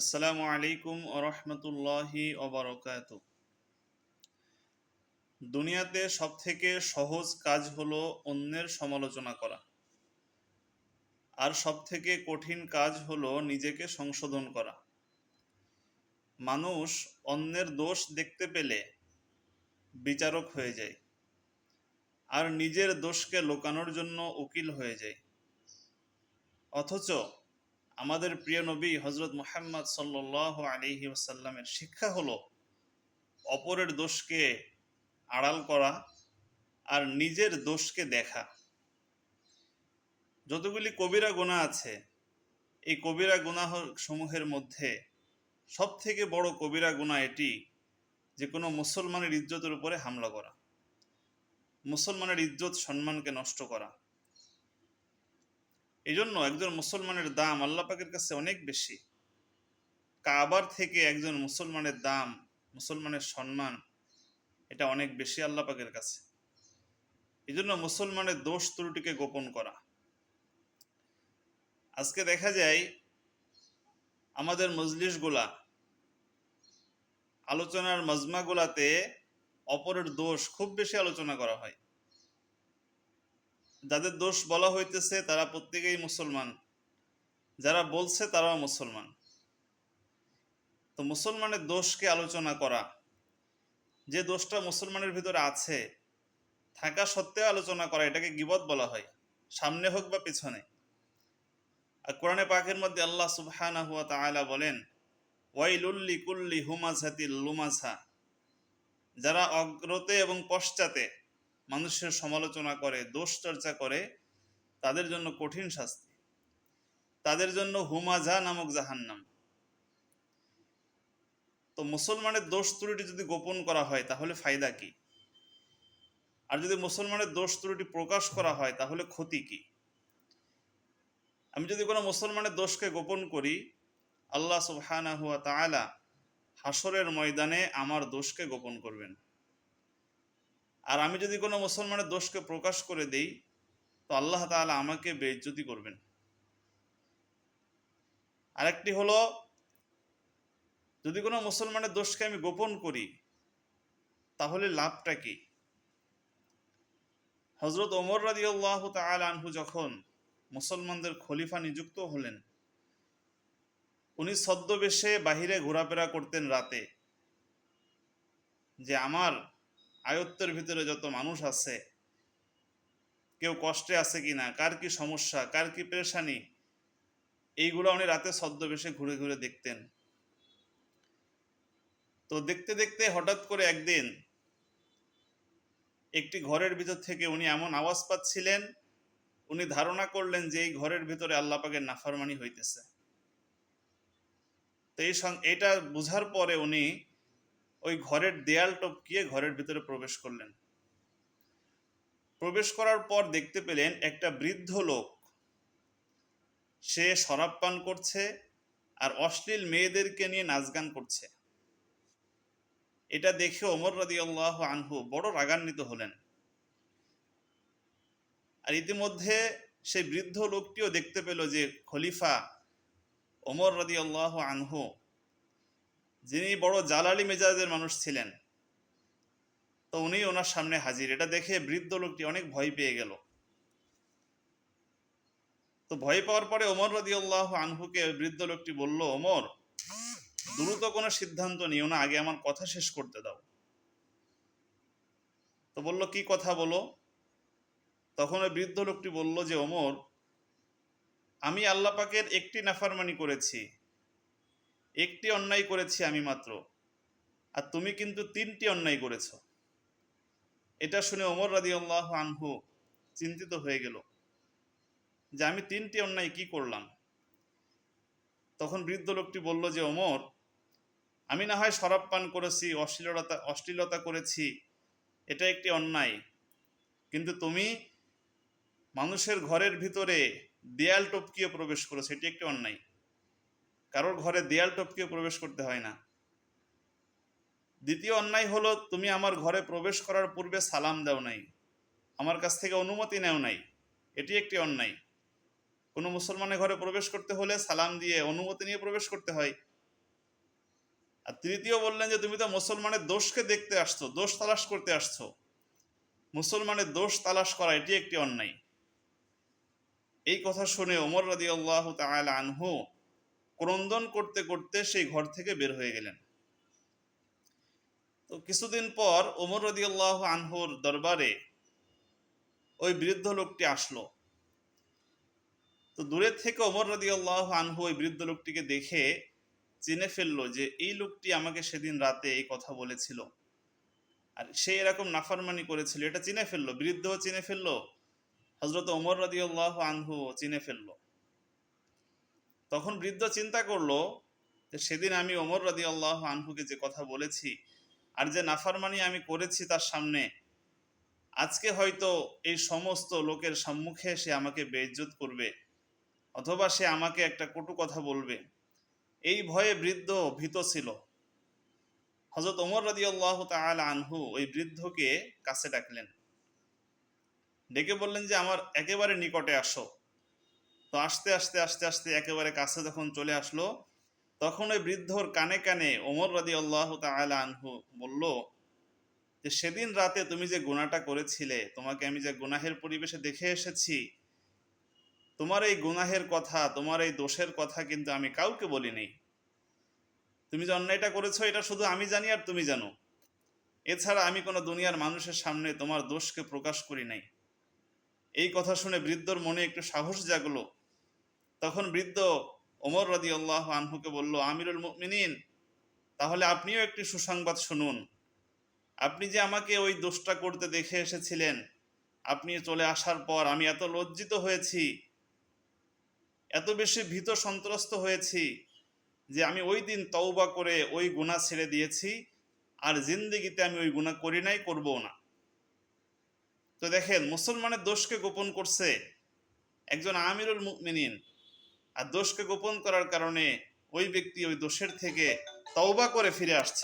আসসালামু আলাইকুম রহমতুল্লাহি অবরকাত দুনিয়াতে সব থেকে সহজ কাজ হলো অন্যের সমালোচনা করা। আর সব থেকে কঠিন কাজ হলো নিজেকে সংশোধন করা। মানুষ অন্যের দোষ দেখতে পেলে বিচারক হয়ে যায়। আর নিজের দোষকে লোকানোর জন্য উকিল হয়ে যায়। অথচ আমাদের প্রিয় নবী হজরত মুহাম্মদ সাল্লাহ আলিহি ওসাল্লামের শিক্ষা হলো অপরের দোষকে আড়াল করা আর নিজের দোষকে দেখা। যতগুলি কবিরা গুণা আছে, এই কবিরা গুনাহ সমূহের মধ্যে সব থেকে বড় কবিরা গুণা এটি যে কোনো মুসলমানের ইজ্জতের উপরে হামলা করা, মুসলমানের ইজ্জত সম্মানকে নষ্ট করা। এই জন্য একজন মুসলমানের দাম আল্লাহ পাকের কাছে অনেক বেশি। কাবার থেকে একজন মুসলমানের দাম, মুসলমানের সম্মান, এটা অনেক বেশি আল্লাহ পাকের কাছে। এই জন্য মুসলমানের দোষ ত্রুটিকে গোপন করা। আজকে দেখা যায়, আমাদের মজলিশগুলা আলোচনার মজমাগুলাতে অপরের দোষ খুব বেশি আলোচনা করা হয়। যাদের দোষ বলা হইতেছে তারা প্রত্যেকেই মুসলমান। যারা বলছে তারাও মুসলমান। তো মুসলমানের দোষকে আলোচনা করা। যে দোষটা মুসলমানের ভিতরে আছে, থাকা সত্ত্বেও আলোচনা করা, এটাকে গিবত বলা হয়, সামনে হোক বা পিছনে। আর কোরআনে পাকের মধ্যে আল্লাহ সুবহানা হুয়া তাআলা বলেন ওয়াইলুল্লি কুল্লি হুমাজাতিল লুমাজা। যারা অগ্রতে এবং পশ্চাতে মানুষের সমালোচনা করে, দোষ চর্চা করে, তাদের জন্য কঠিন শাস্তি। তাদের জন্য হুমাজা নামক জাহান্নাম। তো মুসলমানের দোষ ত্রুটি যদি গোপন করা হয়, তাহলে ফায়দা কি? আর যদি মুসলমানের দোষ ত্রুটি প্রকাশ করা হয়, তাহলে ক্ষতি কি? আমি যদি কোনো মুসলমানের দোষকে গোপন করি, আল্লাহ সুবহানা হুয়া তাআলা হাসরের ময়দানে আমার দোষকে গোপন করবেন। আর আমি যদি কোনো মুসলমানের দোষকে প্রকাশ করে দেই, তো আল্লাহ তাআলা আমাকে বেজ্জতি করবেন। আরেকটি হলো, যদি কোনো মুসলমানের দোষকে আমি গোপন করি, তাহলে লাভটা কি? হজরত ওমর রাজি আল্লাহ আনহু যখন মুসলমানদের খলিফা নিযুক্ত হলেন, উনি ছদ্মবেশে বাহিরে ঘোরাফেরা করতেন রাতে, যে আমার আয়ত্তের ভিতরে যত মানুষ আছে, কেউ কষ্টে আছে কিনা, কার কি সমস্যা, কার কি পেরেশানি, এইগুলো উনি রাতে ছদ্মবেশে ঘুরে ঘুরে দেখতেন। তো দেখতে দেখতে হঠাৎ করে একদিন একটি ঘরের ভিতর থেকে উনি এমন আওয়াজ পাচ্ছিলেন, উনি ধারণা করলেন যে এই ঘরের ভিতরে আল্লাহ পাকের নাফরমানি হইতেছে। তো এই এটা বুঝার পরে উনি ওই ঘরের দেয়াল টপকিয়ে ঘরের ভিতরে প্রবেশ করলেন। প্রবেশ করার পর দেখতে পেলেন একটা বৃদ্ধ লোক। সে শরাব পান করছে আর অশ্লীল মেয়েদেরকে নিয়ে নাচ গান করছে। এটা দেখে ওমর রাদি আল্লাহ আনহু বড় রাগান্বিত হলেন। আর ইতিমধ্যে সেই বৃদ্ধ লোকটিও দেখতে পেল যে খলিফা ওমর রাদি আল্লাহ আনহু যিনি বড় জালালি মেজাজের মানুষ ছিলেন, তো উনি ওনার সামনে হাজির। এটা দেখে বৃদ্ধ লোকটি অনেক ভয় পেয়ে গেল। তো ভয় পাওয়ার পরে ওমর রদি আল্লাহ আনহুকে বৃদ্ধ লোকটি বলল, ওমর, দ্রুত কোনো সিদ্ধান্ত নিও না, আগে আমার কথা শেষ করতে দাও। তো বলল, কি কথা বলো? তখন ওই বৃদ্ধ লোকটি বলল যে, ওমর, আমি আল্লাপাকের একটি নাফারমানি করেছি। একটি অন্যায় করেছি আমি মাত্র, আর তুমি কিন্তু তিনটি অন্যায় করেছ। এটা শুনে ওমর রাদি আল্লাহ আনহু চিন্তিত হয়ে গেল যে আমি তিনটি অন্যায় কি করলাম? তখন বৃদ্ধ লোকটি বলল যে, ওমর, আমি না হয় শরাব পান করেছি, অশ্লীলতা অশ্লীলতা করেছি, এটা একটি অন্যায়। কিন্তু তুমি মানুষের ঘরের ভিতরে দেয়াল টপকিয়ে প্রবেশ করেছ, এটি একটি অন্যায়। কারোর ঘরে দেয়াল টপকে প্রবেশ করতে হয় না। দ্বিতীয় অন্যায় হলো, তুমি আমার ঘরে প্রবেশ করার পূর্বে সালাম দাও নাই। আমার কাছ থেকে অনুমতি নেও নাই। এটি একটি অন্যায়। কোনো মুসলমানের ঘরে প্রবেশ করতে হলে সালাম দিয়ে অনুমতি নিয়ে প্রবেশ করতে হয়। আর তৃতীয় বললেন যে, তুমি তো মুসলমানের দোষকে দেখতে আসছো, দোষ তালাশ করতে আসছো। মুসলমানের দোষ তালাশ করা, এটি একটি অন্যায়। এই কথা শুনে ওমর রাদি আল্লাহ আনহু ক্রন্দন করতে করতে সেই ঘর থেকে বের হয়ে গেলেন। তো কিছুদিন পর ওমর রদি আল্লাহ আনহুর দরবারে ওই বৃদ্ধ লোকটি আসলো। তো দূরের থেকে ওমর রদি আল্লাহ আনহু ওই বৃদ্ধ লোকটিকে দেখে চিনে ফেলল যে, এই লোকটি আমাকে সেদিন রাতে এই কথা বলেছিল। আর সে এরকম নাফারমানি করেছিল। এটা চিনে ফেলল বৃদ্ধ চিনে ফেলল হজরত ওমর রদি আল্লাহ আনহু চিনে ফেলল। তখন বৃদ্ধ চিন্তা করল যে সেদিন আমি ওমর রদি আল্লাহ আনহুকে যে কথা বলেছি আর যে নাফারমানি আমি করেছি তার সামনে, আজকে হয়তো এই সমস্ত লোকের সম্মুখে সে আমাকে বেইজ্জত করবে অথবা সে আমাকে একটা কটু কথা বলবে। এই ভয়ে বৃদ্ধ ভীত ছিল। হজরত ওমর রাজি আল্লাহ আনহু ওই বৃদ্ধকে কাছে ডাকলেন। ডেকে বললেন যে, আমার একেবারে নিকটে আসো। তো আস্তে আস্তে আস্তে আস্তে একেবারে কাছে যখন চলে আসলো, তখন ওই বৃদ্ধর কানে কানে ওমর রাজি আল্লাহ আনহু বলল, যে সেদিন রাতে তুমি যে গুণাটা করেছিলে, তোমাকে আমি যে গুনাহের পরিবেশে দেখে এসেছি, তোমার এই গুনাহের কথা, তোমার এই দোষের কথা কিন্তু আমি কাউকে বলিনি। তুমি যে অন্যায়টা করেছ, এটা শুধু আমি জানি আর তুমি জানো। এছাড়া আমি কোনো দুনিয়ার মানুষের সামনে তোমার দোষকে প্রকাশ করি নাই। এই কথা শুনে বৃদ্ধর মনে একটু সাহস জাগলো। তখন বৃদ্ধ ওমর রাদি আল্লাহ আনহুকে বলল, আমিরুল মুমিনিন, তাহলে আপনিও একটি সুসংবাদ শুনুন। আপনি যে আমাকে ওই দোষটা করতে দেখে এসেছিলেন, আপনি চলে আসার পর আমি এত লজ্জিত হয়েছি, এত বেশি ভীত সন্ত্রস্ত হয়েছি যে আমি ওই দিন তওবা করে ওই গুণা ছেড়ে দিয়েছি, আর জিন্দিগিতে আমি ওই গুণা করি নাই করব না। তো দেখেন, মুসলমানের দোষকে গোপন করছে একজন আমিরুল মুমিনিন। আর দোষকে গোপন করার কারণে ওই ব্যক্তি ওই দোষের থেকে তওবা করে ফিরে আসছে।